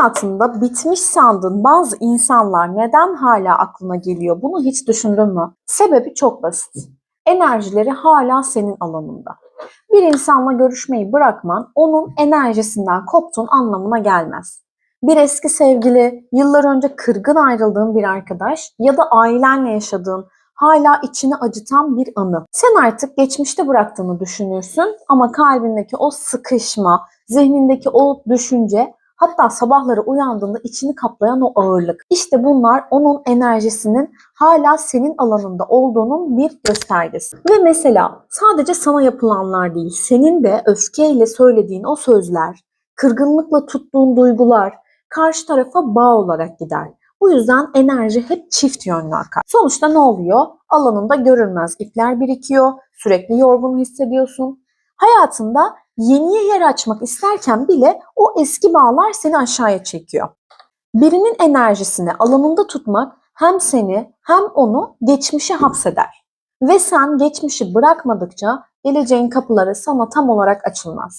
Hayatında bitmiş sandığın bazı insanlar neden hala aklına geliyor? Bunu hiç düşündün mü? Sebebi çok basit. Enerjileri hala senin alanında. Bir insanla görüşmeyi bırakman onun enerjisinden koptuğun anlamına gelmez. Bir eski sevgili, yıllar önce kırgın ayrıldığın bir arkadaş ya da ailenle yaşadığın hala içini acıtan bir anı. Sen artık geçmişte bıraktığını düşünürsün ama kalbindeki o sıkışma, zihnindeki o düşünce hatta sabahları uyandığında içini kaplayan o ağırlık. İşte bunlar onun enerjisinin hala senin alanında olduğunun bir göstergesi. Ve mesela sadece sana yapılanlar değil, senin de öfkeyle söylediğin o sözler, kırgınlıkla tuttuğun duygular karşı tarafa bağ olarak gider. Bu yüzden enerji hep çift yönlü akar. Sonuçta ne oluyor? Alanında görünmez ipler birikiyor, sürekli yorgun hissediyorsun. Hayatında yeniye yer açmak isterken bile o eski bağlar seni aşağıya çekiyor. Birinin enerjisini alanında tutmak hem seni hem onu geçmişe hapseder. Ve sen geçmişi bırakmadıkça geleceğin kapıları sana tam olarak açılmaz.